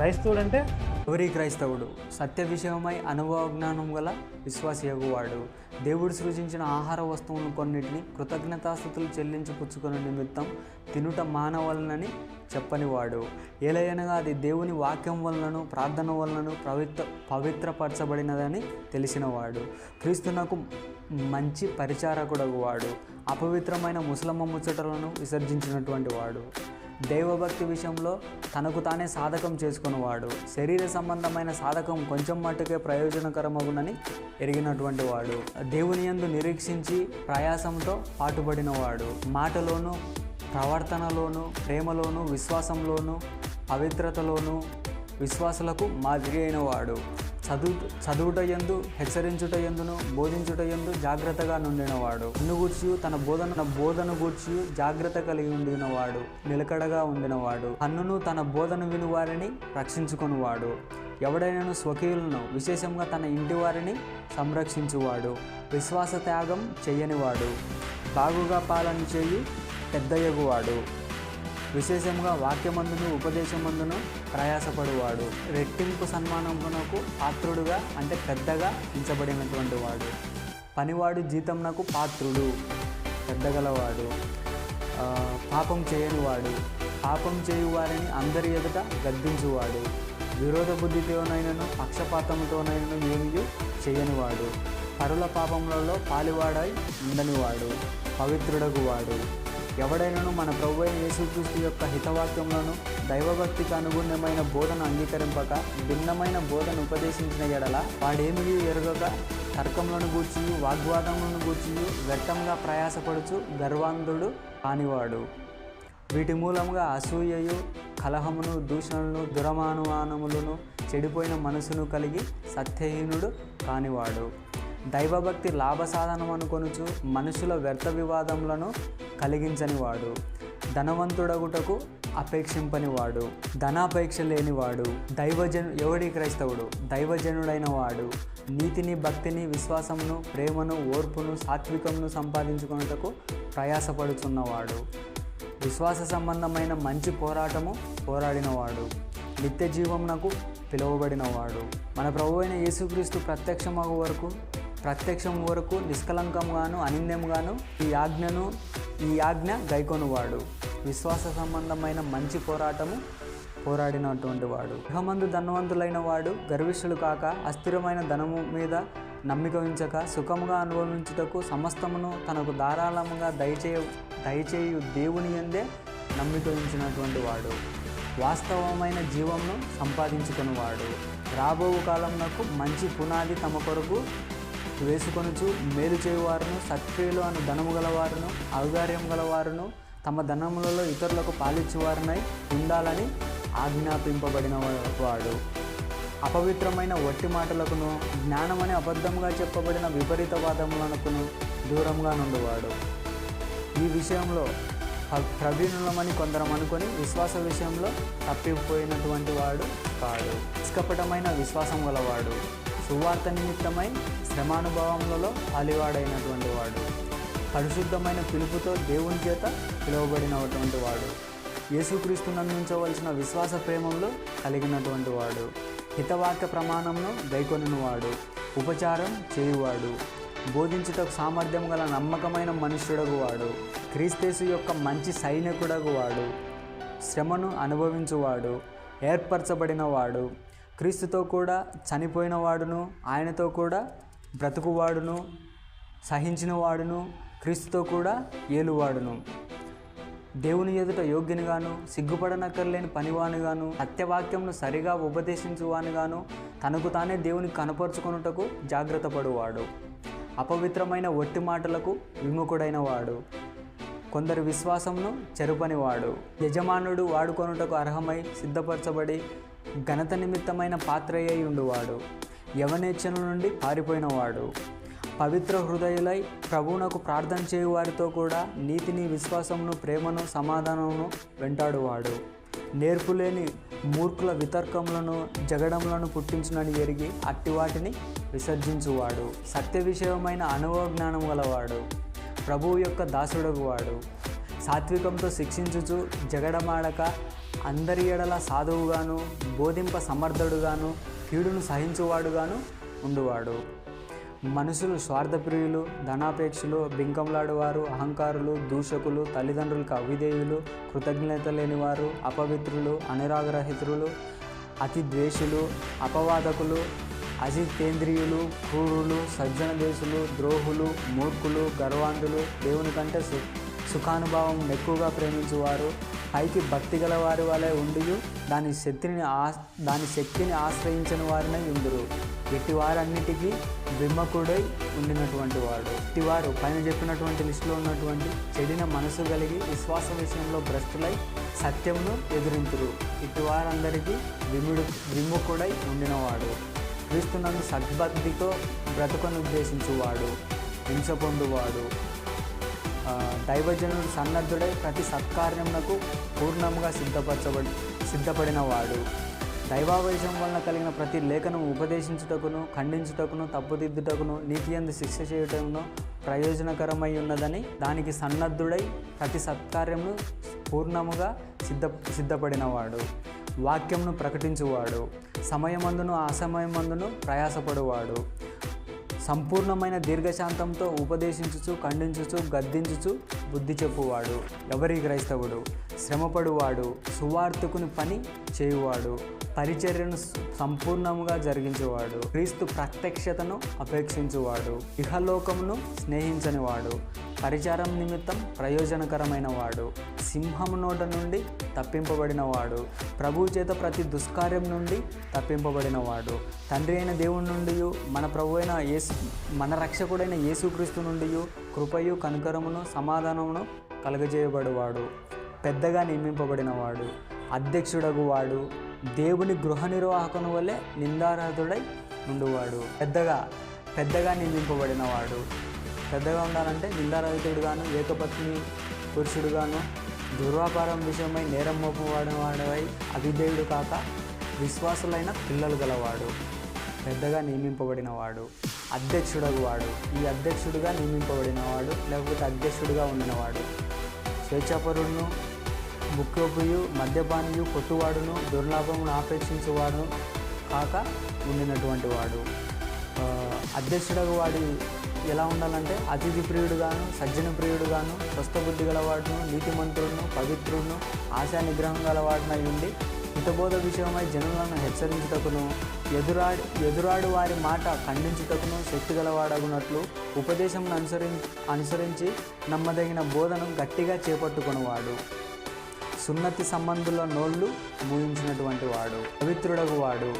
క్రైస్తవుడు అంటే ఎవరి క్రైస్తవుడు? సత్య విషయమై అనుభవ జ్ఞానం గల విశ్వాసయగువాడు. దేవుడు సృజించిన ఆహార వస్తువులను కొన్నిటిని కృతజ్ఞతాస్థుతులు చెల్లించి పుచ్చుకున్న నిమిత్తం తినుట మానవలనని చెప్పనివాడు. ఏలయనగా అది దేవుని వాక్యం వలనను ప్రార్థన వలనను పవిత్ర పవిత్రపరచబడినదని తెలిసినవాడు. క్రీస్తునకు మంచి పరిచారకుడగు వాడు అపవిత్రమైన ముసలమ్మ ముచ్చటలను విసర్జించినటువంటి వాడు. దైవభక్తి విషయంలో తనకు తానే సాధకం చేసుకున్నవాడు. శరీర సంబంధమైన సాధకం కొంచెం మట్టుకే ప్రయోజనకరమగునని ఎరిగినటువంటి వాడు. దేవుని యందు నిరీక్షించి ప్రయాసంతో పాటుపడినవాడు. మాటలోను ప్రవర్తనలోను ప్రేమలోను విశ్వాసంలోను పవిత్రతలోను విశ్వాసులకు మాదిరి అయినవాడు. చదువు చదువుట ఎందు హెచ్చరించుట ఎందును బోధించుట ఎందు జాగ్రత్తగా నుండినవాడు. అన్ను గూర్చి తన బోధన బోధన గూర్చి జాగ్రత్త కలిగి ఉండినవాడు. నిలకడగా ఉండినవాడు. అన్నును తన బోధన వినువారిని రక్షించుకునివాడు. ఎవడైనాను స్వకీయులను విశేషంగా తన ఇంటి వారిని సంరక్షించువాడు. విశ్వాస త్యాగం చేయనివాడు. బాగుగా పాలన చేయి పెద్దయ్యగువాడు విశేషంగా వాక్యమందును ఉపదేశమందును ప్రయాసపడువాడు. రెట్టింపు సన్మానమునకు పాత్రుడుగా అంటే పెద్దగా ఉంచబడినటువంటి వాడు. పనివాడు జీతంనకు పాత్రుడు పెద్దగలవాడు. పాపం పాపం చేయనివాడు. పాపం చేయు వారిని అందరి ఎదుట గద్దించువాడు. విరోధ బుద్ధితోనైనను పక్షపాతంతోనైనను ఏమీ చేయనివాడు. పరుల పాపములలో పాలివాడై ఉండనివాడు. పవిత్రుడగువాడు. ఎవడైనను మన ప్రభు అయిన యేసుక్రీస్తు యొక్క హితవాక్యంలోను దైవభక్తికి అనుగుణ్యమైన బోధన అంగీకరింపక భిన్నమైన బోధన ఉపదేశించిన ఎడల వాడేమి ఎరగక తర్కములను గూర్చి వాగ్వాదములను గూర్చి వ్యర్థంగా ప్రయాసపడుచు గర్వాంధుడు కానివాడు. వీటి మూలంగా అసూయయు కలహమును దూషణలను దురమానుమానములను చెడిపోయిన మనసును కలిగి సత్యహీనుడు కానివాడు. దైవభక్తి లాభసాధనం అనుకొనుచు మనుషుల వ్యర్థ వివాదములను కలిగించనివాడు. ధనవంతుడగుటకు అపేక్షింపనివాడు. ధనాపేక్ష లేనివాడు. దైవజను ఎవడి క్రైస్తవుడు? దైవజనుడైన వాడు నీతిని భక్తిని విశ్వాసమును ప్రేమను ఓర్పును సాత్వికమును సంపాదించుకున్నటకు ప్రయాసపడుచున్నవాడు. విశ్వాస సంబంధమైన మంచి పోరాటము పోరాడినవాడు. నిత్య జీవమునకు పిలువబడినవాడు. మన ప్రభు అయిన యేసుక్రీస్తు ప్రత్యక్షమగు వరకు ప్రత్యక్షం వరకు నిష్కలంకంగాను అనిందెంగాను ఈ ఆజ్ఞను ఈ ఆజ్ఞ గైకొనువాడు. విశ్వాస సంబంధమైన మంచి పోరాటము పోరాడినటువంటి వాడు. గృహమందు ధనవంతులైన వాడు గర్విష్ఠుడు కాక అస్థిరమైన ధనము మీద నమ్మిక ఉంచక సుఖముగా అనుభవించుటకు సమస్తమును తనకు ధారాళముగా దయచేయ దయచేయు దేవుని ఎందే నమ్మిక ఉంచినటువంటి వాడు. వాస్తవమైన జీవంను సంపాదించుకునేవాడు. రాబో కాలంలో మంచి పునాది తమ కొరకు వేసుకొనుచు మేలు చేయువారును సత్క్రియలు అను ధనము గలవారును ఔదార్యం గలవారును తమ ధనములలో ఇతరులకు పాలిచ్చువారునై ఉండాలని ఆజ్ఞాపింపబడిన వాడు అపవిత్రమైన వట్టి మాటలకును జ్ఞానమని అబద్ధంగా చెప్పబడిన విపరీత వాదములకును దూరంగా నుండివాడు. ఈ విషయంలో ప్రవీణులమని కొందరం అనుకొని విశ్వాస విషయంలో తప్పిపోయినటువంటి వాడు కాడు. నిష్కపటమైన విశ్వాసం గలవాడు. సువార్త నిమిత్తమై శ్రమానుభవములలో అలివాడైనటువంటి వాడు. పరిశుద్ధమైన పిలుపుతో దేవుని చేత పిలువబడినటువంటి వాడు. యేసుక్రీస్తు నందించవలసిన విశ్వాస ప్రేమంలో కలిగినటువంటి వాడు. హితవాక్య ప్రమాణంను గైకొనినవాడు. ఉపచారం చేయువాడు. బోధించుటకు సామర్థ్యం గల నమ్మకమైన మనుష్యుడగు వాడు క్రీస్తేసు యొక్క మంచి సైనికుడగు వాడు శ్రమను అనుభవించువాడు. ఏర్పరచబడినవాడు. క్రీస్తుతో కూడా చనిపోయిన వాడును ఆయనతో కూడా బ్రతుకువాడును సహించిన వాడును క్రీస్తుతో కూడా ఏలువాడును. దేవుని ఎదుట యోగ్యునిగాను సిగ్గుపడనక్కర్లేని పనివానిగాను సత్యవాక్యంను సరిగా ఉపదేశించువానిగాను తనకు తానే దేవుని కనపరుచుకొనుటకు జాగ్రత్త పడువాడు అపవిత్రమైన ఒట్టి మాటలకు విముఖుడైన వాడు కొందరు విశ్వాసమును చెరుపనివాడు. యజమానుడు వాడుకొనుటకు అర్హమై సిద్ధపరచబడి ఘనత నిమిత్తమైన పాత్ర అయి ఉండువాడు. యవనేచ్ఛల నుండి పారిపోయినవాడు. పవిత్ర హృదయులై ప్రభువునకు ప్రార్థన చేయు వారితో కూడా నీతిని విశ్వాసమును ప్రేమను సమాధానమును వెంటాడువాడు. నేర్పులేని మూర్ఖుల వితర్కములను జగడములను పుట్టించునని ఎరిగి అట్టి వాటిని విసర్జించువాడు. సత్య విషయమైన అనుభవ జ్ఞానం గలవాడు. ప్రభువు యొక్క దాసుడగువాడు. సాత్వికంతో శిక్షించుచు జగడమాడక అందరి ఎడల సాధువుగాను బోధింప సమర్థుడుగాను కీడును సహించువాడుగాను ఉండువాడు. మనుషులు స్వార్థప్రియులు ధనాపేక్షలు బింకంలాడువారు అహంకారులు దూషకులు తల్లిదండ్రులకు అవిధేయులు కృతజ్ఞత లేనివారు అపవిత్రులు అనురాగరహితులు అతి ద్వేషులు అపవాదకులు అజితేంద్రియులు క్రూరులు సజ్జన దేశులు ద్రోహులు మూర్ఖులు గర్వాంధులు దేవుని కంటే సు సుఖానుభావం ఎక్కువగా ప్రేమించువారు పైకి భక్తి గల వారి వలె ఉండి దాని శక్తిని ఆ దాని శక్తిని ఆశ్రయించిన వారినై ఉందరు ఇట్టి వారన్నిటికీ విమ్మకుడై ఉండినటువంటి వాడు. ఇటివారు పైన చెప్పినటువంటి లిస్టులో ఉన్నటువంటి చెడిన మనసు కలిగి విశ్వాస విషయంలో భ్రష్టులై సత్యమును ఎదిరించురు ఇటు వారందరికీ విముడు విముఖుడై ఉండినవాడు. క్రీస్తునందు సద్భక్తితో బ్రతుకను ఉద్దేశించువాడు. హింస పొందువాడు. దైవజనుడు సన్నద్ధుడై ప్రతి సత్కార్యమునకు పూర్ణముగా సిద్ధపరచబడి సిద్ధపడిన వాడు దైవావేశం వలన కలిగిన ప్రతి లేఖను ఉపదేశించుటకును ఖండించుటకును తప్పుదిద్దుటకును నీతి ఎందు శిక్ష చేయుటకును ప్రయోజనకరమై ఉన్నదని దానికి సన్నద్ధుడై ప్రతి సత్కార్యమును పూర్ణముగా సిద్ధ సిద్ధపడినవాడు. వాక్యంను ప్రకటించువాడు. సమయమందును అసమయమందును ప్రయాసపడువాడు. సంపూర్ణమైన దీర్ఘశాంతంతో ఉపదేశించుచు ఖండించుచు గద్దించుచు బుద్ధి చెప్పువాడు. ఎవరి క్రైస్తవుడు? శ్రమపడువాడు సువార్తకుని పని చేయువాడు. పరిచర్యను సంపూర్ణముగా జరిగించేవాడు. క్రీస్తు ప్రత్యక్షతను అపేక్షించువాడు. ఇహలోకమును స్నేహించనివాడు. పరిచారం నిమిత్తం ప్రయోజనకరమైన వాడు సింహము నోట నుండి తప్పింపబడినవాడు. ప్రభు చేత ప్రతి దుష్కార్యం నుండి తప్పింపబడినవాడు. తండ్రి అయిన దేవుని నుండి మన ప్రభు అయిన యేసు మన రక్షకుడైన యేసుక్రీస్తు నుండి కృపయు కనుకరమును సమాధానమును కలుగజేయబడువాడు. పెద్దగా నియమింపబడినవాడు. అధ్యక్షుడగు వాడు దేవుని గృహ నిర్వాహకుని వలె నిందారహితుడై ఉండువాడు. పెద్దగా పెద్దగా నియమింపబడినవాడు పెద్దగా ఉండాలంటే నిందారహితుడుగాను ఏకపత్ని పురుషుడుగాను దుర్వాపారం విషయమై నేరం మోపవాడిన వాడవై అవిధేయుడు కాక విశ్వాసులైన పిల్లలు గలవాడు. పెద్దగా నియమింపబడినవాడు. అధ్యక్షుడగు వాడు ఈ అధ్యక్షుడిగా నియమింపబడినవాడు లేకపోతే అధ్యక్షుడిగా ఉండినవాడు. స్వేచ్ఛాపరుడును ముఖ్యోపుయు మద్యపానియు కొట్టువాడును దుర్లాభమును ఆపేక్షించువాడు కాక ఉండినటువంటి వాడు ఆ, అధ్యక్షుడగు వాడి ఎలా ఉండాలంటే అతిథి ప్రియుడుగాను సజ్జన ప్రియుడుగాను స్వస్థబుద్ధి గలవాడును నీతిమంతుడును పవిత్రుడును ఆశా నిగ్రహం గలవాడునై ఉండి హితబోధ విషయమై జనులను హెచ్చరించుటకును ఎదురాడి ఎదురాడు వారి మాట ఖండించుటకును శక్తి గలవాడగునట్లు ఉపదేశం అనుసరి అనుసరించి నమ్మదగిన బోధను గట్టిగా చేపట్టుకునేవాడు. సున్నతి సంబంధుల నోళ్ళు మూయించినటువంటి వాడు పవిత్రుడగు వాడు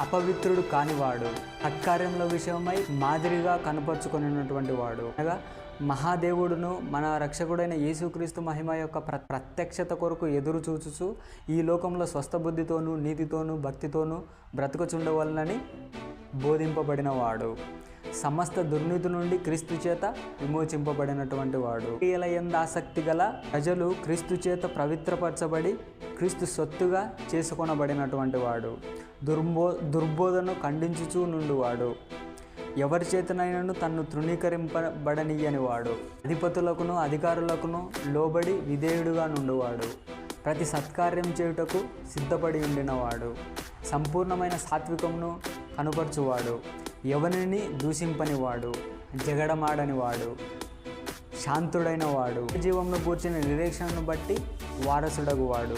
అపవిత్రుడు కానివాడు సత్కార్యముల విషయమై మాదిరిగా కనపరుచుకున్నటువంటి వాడు. అనగా మహాదేవుడును మన రక్షకుడైన యేసుక్రీస్తు మహిమ యొక్క ప్ర ప్రత్యక్షత కొరకు ఎదురు చూచుచు ఈ లోకంలో స్వస్థ బుద్ధితోనూ నీతితోనూ భక్తితోనూ బ్రతుకుచుండవలనని బోధింపబడిన వాడు. సమస్త దుర్నీతి నుండి క్రీస్తు చేత విమోచింపబడినటువంటి వాడు. క్రియల ఆసక్తి గల ప్రజలు క్రీస్తు చేత పవిత్రపరచబడి క్రీస్తు సొత్తుగా చేసుకొనబడినటువంటి వాడు. దుర్బో దుర్బోధను ఖండించుచూ నుండివాడు ఎవరి చేతనైనను తన్ను తృణీకరింపబడనీయని వాడు. అధిపతులకును అధికారులకును లోబడి విధేయుడుగా నుండివాడు ప్రతి సత్కార్యం చేయుటకు సిద్ధపడి ఉండినవాడు సంపూర్ణమైన సాత్వికమును కనుపరచువాడు. ఎవరిని దూషింపనివాడు జగడమాడని వాడు శాంతుడైన వాడు జీవంలో కూర్చిన నిరీక్షణను బట్టి వారసుడగు వాడు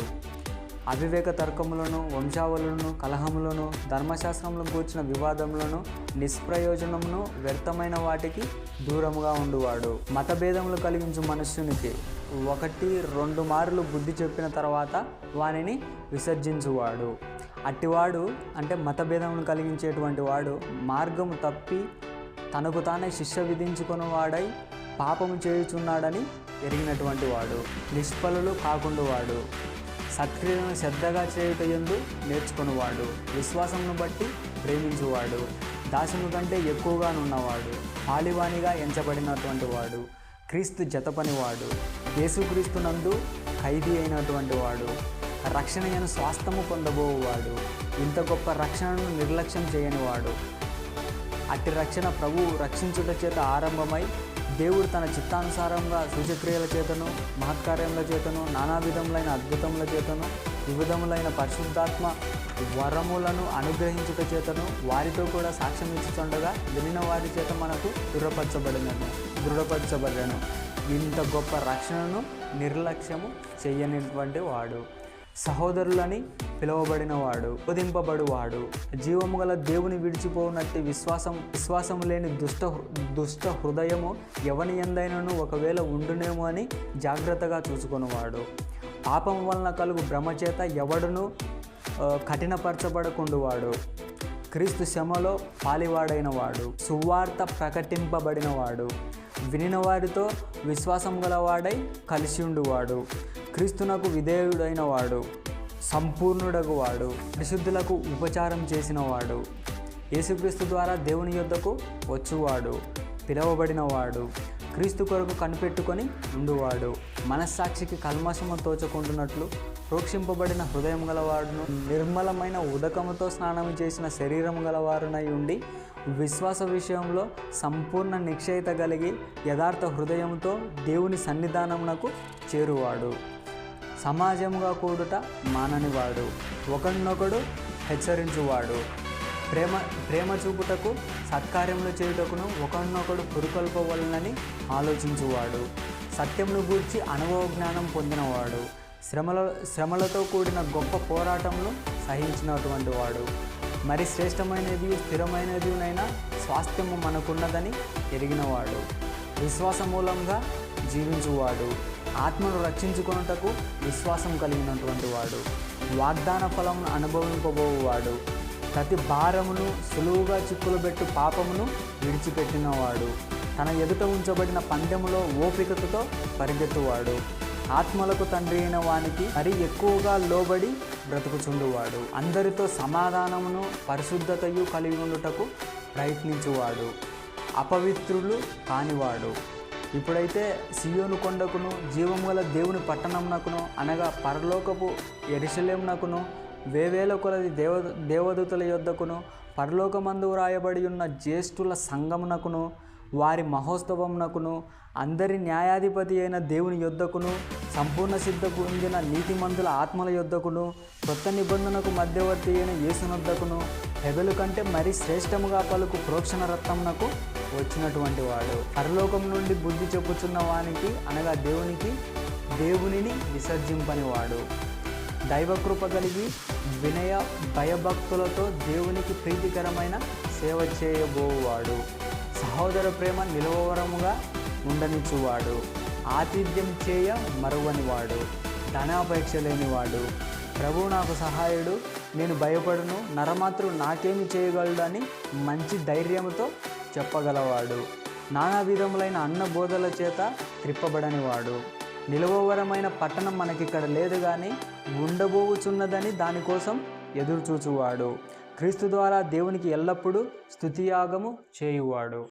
అవివేక తర్కములను వంశావళులను కలహములను ధర్మశాస్త్రంలో కూర్చిన వివాదములను నిష్ప్రయోజనమును వ్యర్థమైన వాటికి దూరముగా ఉండువాడు. మతభేదములు కలిగించు మనుష్యునికి ఒకటి రెండు మార్లు బుద్ధి చెప్పిన తర్వాత వానిని విసర్జించువాడు. అట్టివాడు అంటే మతభేదమును కలిగించేటువంటి వాడు మార్గము తప్పి తనకు తానే శిక్ష విధించుకుని వాడై పాపము చేయుచున్నాడని ఎరిగినటువంటి వాడు. నిష్ఫలులు కాకుండా వాడు. సత్క్రియలను శ్రద్ధగా చేయుట ఎందు నేర్చుకునేవాడు. విశ్వాసమును బట్టి ప్రేమించువాడు. దాసుని కంటే ఎక్కువగా ఉన్నవాడు పాలివాణిగా ఎంచబడినటువంటి వాడు. క్రీస్తు జతపనివాడు. యేసుక్రీస్తునందు ఖైదీ అయినటువంటి వాడు. రక్షణ స్వాస్థము పొందబోవాడు ఇంత గొప్ప రక్షణను నిర్లక్ష్యం చేయనివాడు. అట్టి రక్షణ ప్రభువు రక్షించుట చేత ఆరంభమై దేవుడు తన చిత్తానుసారంగా సూచక్రియల చేతను మహత్కార్యముల చేతను నానా విధములైన అద్భుతముల చేతను వివిధములైన పరిశుద్ధాత్మ వరములను అనుగ్రహించుట చేతను వారితో కూడా సాక్ష్యం ఇచ్చుతుండగా వినిన వారి చేత మనకు దృఢపరచబడినను దృఢపరచబడను. ఇంత గొప్ప రక్షణను నిర్లక్ష్యము చెయ్యనిటువంటి వాడు. సహోదరులని పిలువబడిన వాడు జీవము గల దేవుని విడిచిపోనట్టి విశ్వాసం విశ్వాసం లేని దుష్ట దుష్ట హృదయము ఎవని ఎందైనను ఒకవేళ ఉండునేమో అని జాగ్రత్తగా చూసుకునేవాడు. పాపం వలన కలుగు భ్రమచేత ఎవడును కఠినపరచబడకుండువాడు. క్రీస్తు శ్రమలో పాలివాడైన వాడు సువార్త ప్రకటింపబడినవాడు. వినిన వారితో విశ్వాసం గలవాడై కలిసి ఉండువాడు. క్రీస్తునకు విధేయుడైన వాడు సంపూర్ణుడగు వాడు పరిశుద్ధులకు ఉపచారం చేసిన వాడు యేసుక్రీస్తు ద్వారా దేవుని యొద్దకు వచ్చువాడు పిలువబడినవాడు క్రీస్తు కొరకు కనిపెట్టుకొని ఉండువాడు. మనస్సాక్షికి కల్మషము తోచకుంటున్నట్లు ప్రోక్షింపబడిన హృదయం గలవాడును నిర్మలమైన ఉదకముతో స్నానం చేసిన శరీరం గలవారునై ఉండి విశ్వాస విషయంలో సంపూర్ణ నిక్షయత కలిగి యథార్థ హృదయంతో దేవుని సన్నిధానమునకు చేరువాడు. సమాజముగా కూడుట మాననివాడు. ఒకరినొకడు హెచ్చరించువాడు. ప్రేమ ప్రేమ చూపుటకు సత్కార్యములు చేయుటకును ఒకరినొకడు పురుకొల్పవలనని ఆలోచించువాడు. సత్యమును గూర్చి అనుభవ జ్ఞానం పొందినవాడు. శ్రమల శ్రమలతో కూడిన గొప్ప పోరాటంలో సహించినటువంటి వాడు. మరి శ్రేష్టమైనది స్థిరమైనదినైనా స్వాస్థ్యము మనకున్నదని ఎరిగినవాడు. విశ్వాస మూలంగా జీవించువాడు. ఆత్మను రక్షించుకొనుటకు విశ్వాసం కలిగినటువంటి వాడు. వాగ్దాన ఫలమును అనుభవింపబోవాడు ప్రతి భారమును సులువుగా చిక్కులు పెట్టు పాపమును విడిచిపెట్టినవాడు. తన ఎదుట ఉంచబడిన పందెములో ఓపికతతో పరిగెత్తువాడు. ఆత్మలకు తండ్రి అయిన వానికి మరి ఎక్కువగా లోబడి బ్రతుకుచుండువాడు. అందరితో సమాధానమును పరిశుద్ధతయు కలిగి ఉండుటకు ప్రయత్నించువాడు. అపవిత్రులు కానివాడు. ఇప్పుడైతే సియోను కొండకును జీవం గల దేవుని పట్టణంనకును అనగా పరలోకపు ఎరిశలేమునకును వేవేల కొలది దేవ దేవదూతల యొద్దకును పరలోకమందు వ్రాయబడి ఉన్న జ్యేష్ఠుల సంగమునకును వారి మహోత్సవమునకును అందరి న్యాయాధిపతి అయిన దేవుని యొద్దకును సంపూర్ణ సిద్ధ పొందిన నీతిమంతుల ఆత్మల యొద్దకును కొత్త నిబంధనకు మధ్యవర్తి అయిన యేసునొద్దకును హెబెలు కంటే మరి శ్రేష్టముగా పలుకు ప్రోక్షణ రత్నమునకు వచ్చినటువంటి వాడు. పరలోకం నుండి బుద్ధి చెప్పుచున్న వానికి అనగా దేవునికి దేవునిని విసర్జింపని వాడు దైవకృప కలిగి వినయ భయభక్తులతో దేవునికి ప్రీతికరమైన సేవ చేయబోవాడు. సహోదర ప్రేమ నిలవరముగా ఉండనిచ్చువాడు. ఆతిథ్యం చేయ మరువనివాడు. ధనాపేక్ష లేనివాడు. ప్రభు నాకు సహాయుడు నేను భయపడును నరమాత్రు నాకేమి చేయగలడని మంచి ధైర్యంతో చెప్పగలవాడు. నానా విధములైన అన్న బోధల చేత త్రిప్పబడనివాడు. నిలవవరమైన పట్టణం మనకిక్కడ లేదు కానీ ఉండబోవుచున్నదని దానికోసం ఎదురుచూచువాడు. క్రీస్తు ద్వారా దేవునికి ఎల్లప్పుడూ స్థుతియాగము చేయువాడు.